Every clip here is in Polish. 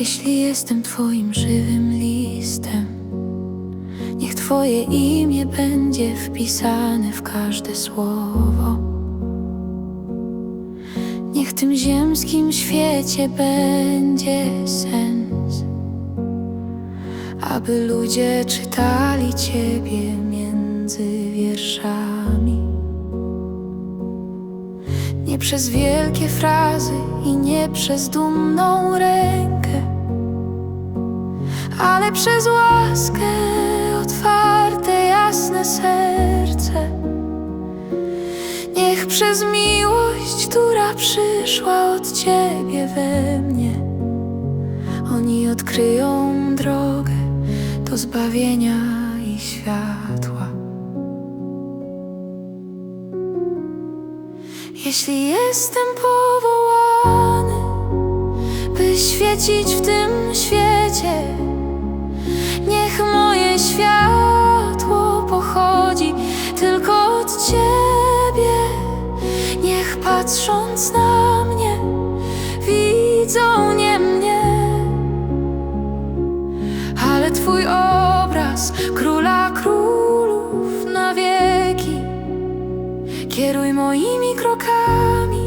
Jeśli jestem Twoim żywym listem, niech Twoje imię będzie wpisane w każde słowo. Niech tym ziemskim świecie będzie sens, aby ludzie czytali Ciebie między wierszami. Nie przez wielkie frazy i nie przez dumną rękę, ale przez łaskę, otwarte, jasne serce. Niech przez miłość, która przyszła od Ciebie we mnie, oni odkryją drogę do zbawienia i światła. Jeśli jestem powołany, by świecić w tym świecie, światło pochodzi tylko od Ciebie. Niech patrząc na mnie, widzą nie mnie, ale Twój obraz króla królów na wieki. Kieruj moimi krokami,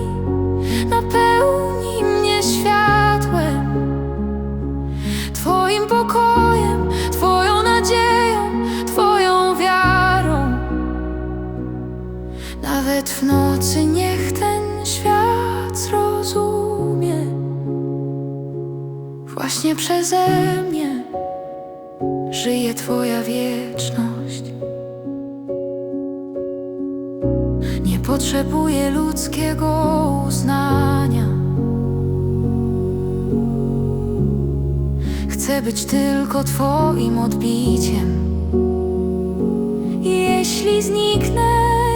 właśnie przeze mnie żyje Twoja wieczność. Nie potrzebuję ludzkiego uznania. Chcę być tylko Twoim odbiciem. Jeśli zniknę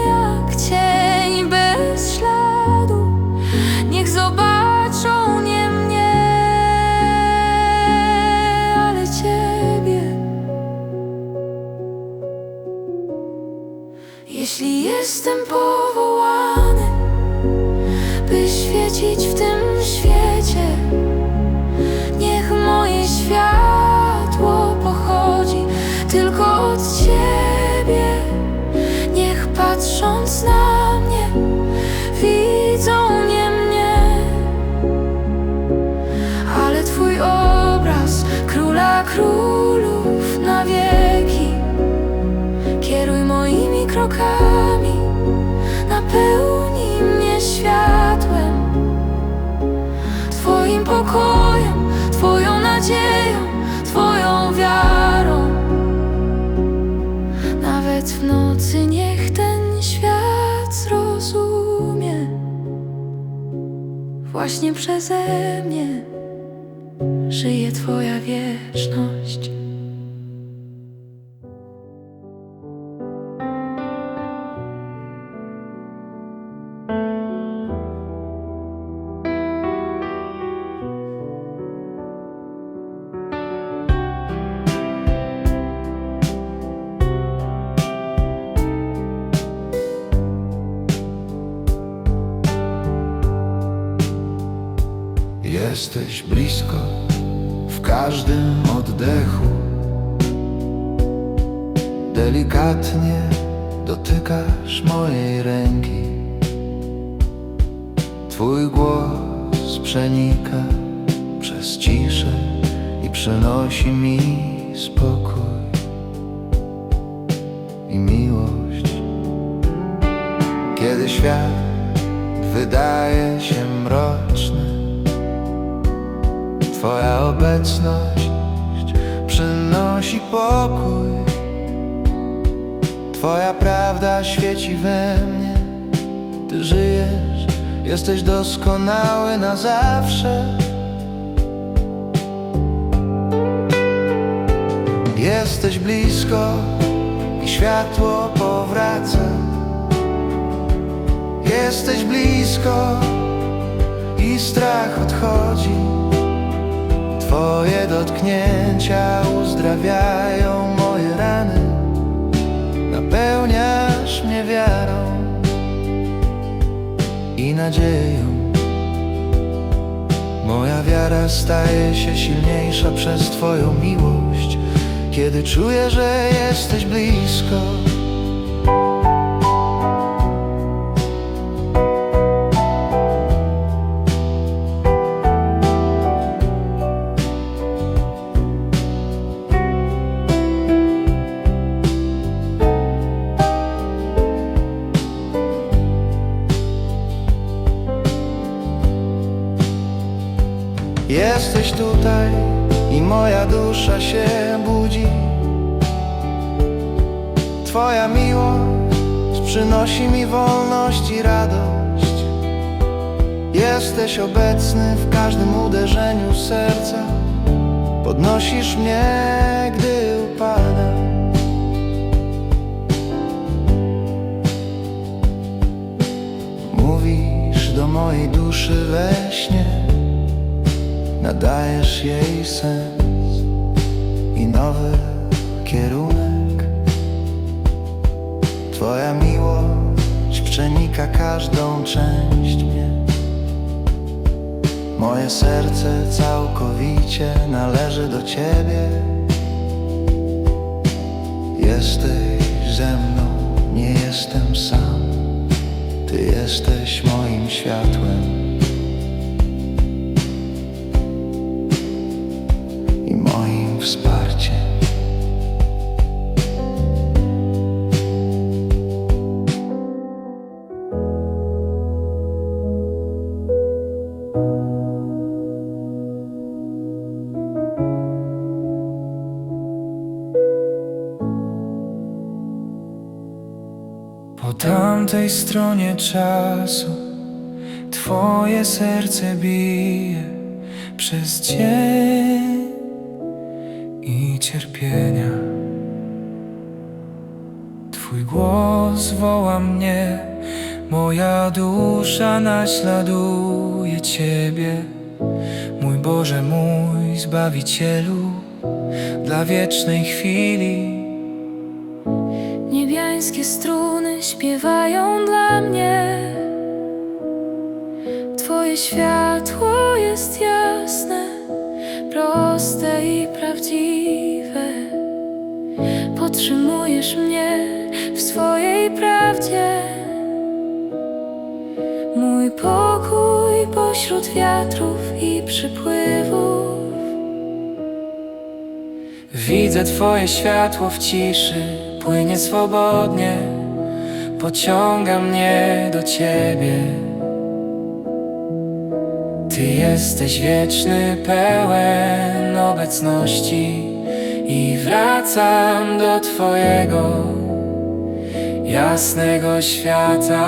jak cień Jeśli jestem powołany, by świecić w tym świecie, niech moje światło pochodzi tylko od Ciebie. Niech patrząc na mnie, widzą nie mnie, ale Twój obraz króla królów moimi krokami, napełnij mnie światłem, Twoim pokojem, Twoją nadzieją, Twoją wiarą. Nawet w nocy niech ten świat zrozumie, właśnie przeze mnie żyje Twoja wieczność. Jesteś blisko w każdym oddechu. Delikatnie dotykasz mojej ręki. Twój głos przenika przez ciszę i przynosi mi spokój i miłość. Kiedy świat wydaje się mroczny. Twoja obecność przynosi pokój. Twoja prawda świeci we mnie. Ty żyjesz, jesteś doskonały na zawsze. Jesteś blisko i światło powraca. Jesteś blisko i strach odchodzi. Twoje dotknięcia uzdrawiają moje rany. Napełniasz mnie wiarą i nadzieją. Moja wiara staje się silniejsza przez Twoją miłość. Kiedy czuję, że jesteś blisko Jesteś tutaj i moja dusza się budzi. Twoja miłość przynosi mi wolność i radość. Jesteś obecny w każdym uderzeniu serca. Podnosisz mnie, sens i nowy kierunek. Twoja miłość przenika każdą część mnie. Moje serce całkowicie należy do Ciebie. Jesteś ze mną, nie jestem sam. Ty jesteś moim światłem moim wsparciem. Po tamtej stronie czasu Twoje serce bije przez dzień cierpienia. Twój głos woła mnie, moja dusza naśladuje Ciebie. Mój Boże, mój Zbawicielu, dla wiecznej chwili. Niebiańskie struny śpiewają dla mnie Twoje światło jest jasne, Podtrzymujesz mnie w swojej prawdzie. Mój pokój pośród wiatrów i przypływów. Widzę Twoje światło w ciszy, płynie swobodnie, pociąga mnie do Ciebie. Ty jesteś wieczny, pełen obecności i wracam do Twojego jasnego świata.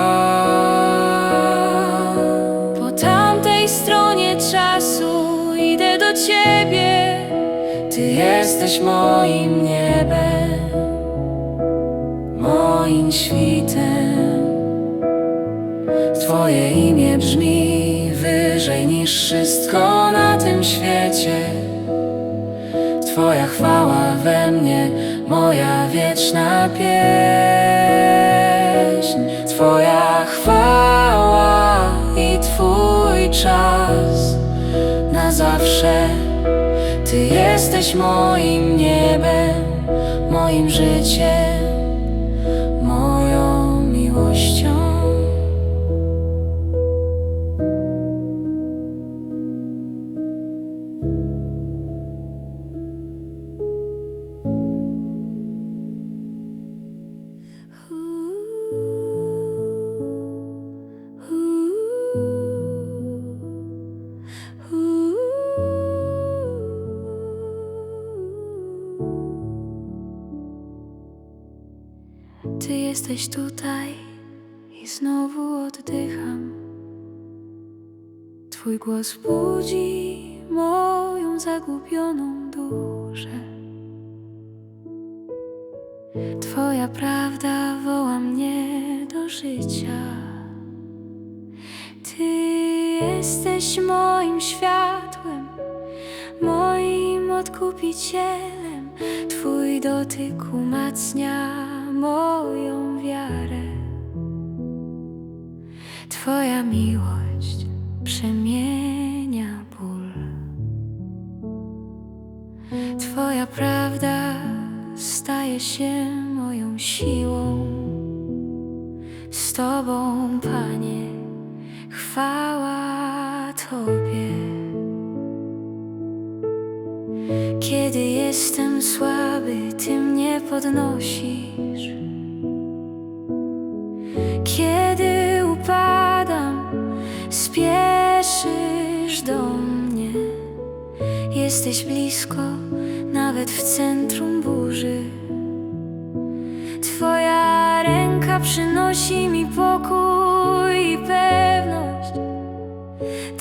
Po tamtej stronie czasu idę do ciebie. Ty jesteś moim niebem, moim świtem. Twoje imię brzmi wyżej niż wszystko na tym świecie. Twoja chwała wieczna pieśń. Twoja chwała i Twój czas na zawsze. Ty jesteś moim niebem, moim życiem, Ty jesteś tutaj i znowu oddycham. Twój głos budzi moją zagubioną duszę. Twoja prawda woła mnie do życia. Ty jesteś moim światłem, moim odkupicielem. Twój dotyk umacnia moją wiarę. Twoja miłość przemienia ból. Twoja prawda staje się moją siłą. Z Tobą, Panie, chwała Tobie. Jestem słaby, Ty mnie podnosisz. Kiedy upadam, spieszysz do mnie. Jesteś blisko, nawet w centrum burzy. Twoja ręka przynosi mi pokój i pewność.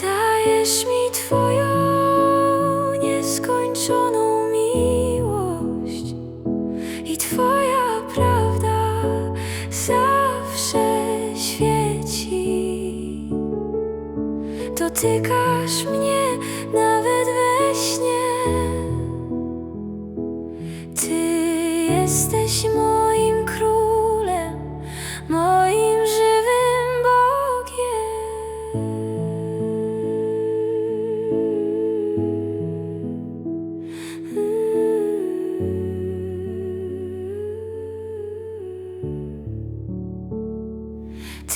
Dajesz mi Twoją Twoja prawda zawsze świeci. Dotykasz mnie nawet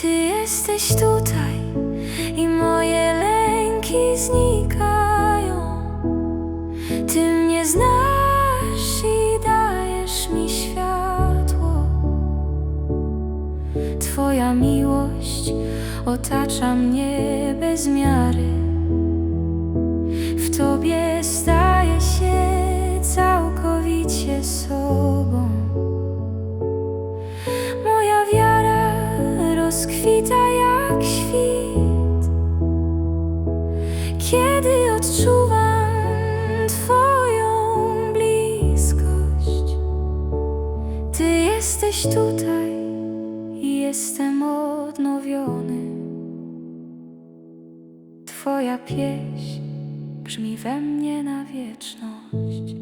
Ty jesteś tutaj i moje lęki znikają. Ty mnie znasz i dajesz mi światło. Twoja miłość otacza mnie bez miary. Tutaj jestem odnowiony. Twoja pieśń brzmi we mnie na wieczność.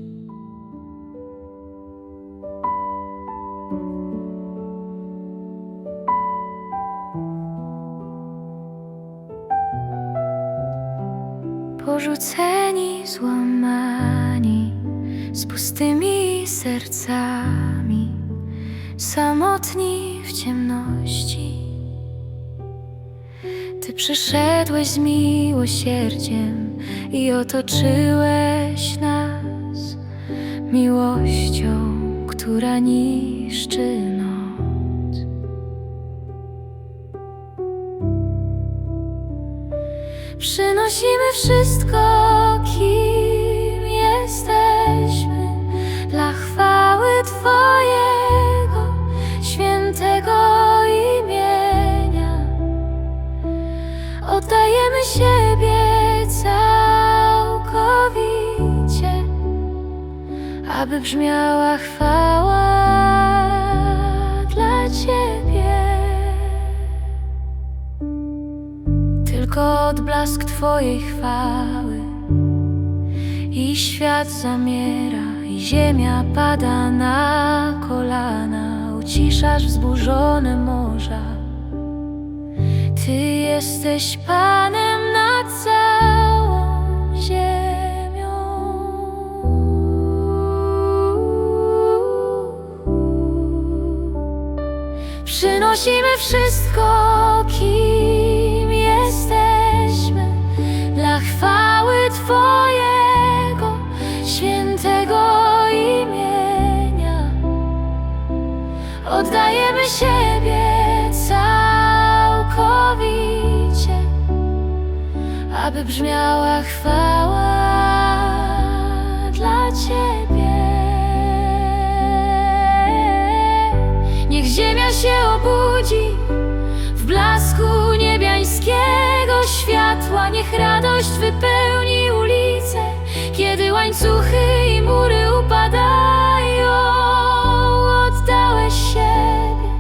Porzuceni, złamani, z pustymi sercami, samotni w ciemności. Ty przyszedłeś z miłosierdziem i otoczyłeś nas miłością, która niszczy noc. Przynosimy wszystko, aby brzmiała chwała dla Ciebie. Tylko odblask Twojej chwały i świat zamiera, i ziemia pada na kolana, uciszasz wzburzone morza. Ty jesteś Panem nad całą ziemią. Przynosimy wszystko, kim jesteśmy, dla chwały Twojego świętego imienia. Oddajemy siebie całkowicie, aby brzmiała chwała dla Ciebie. Się obudzi w blasku niebiańskiego światła. Niech radość wypełni ulice, kiedy łańcuchy i mury upadają. Oddałeś siebie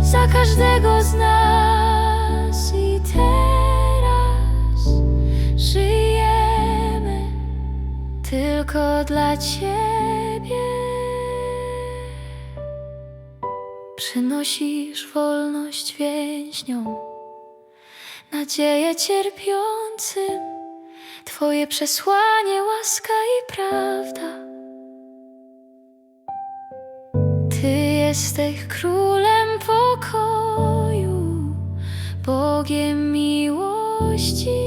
za każdego z nas i teraz żyjemy tylko dla Ciebie. Przynosisz wolność więźniom, nadzieję cierpiącym, Twoje przesłanie, łaska i prawda. Ty jesteś królem pokoju, Bogiem miłości.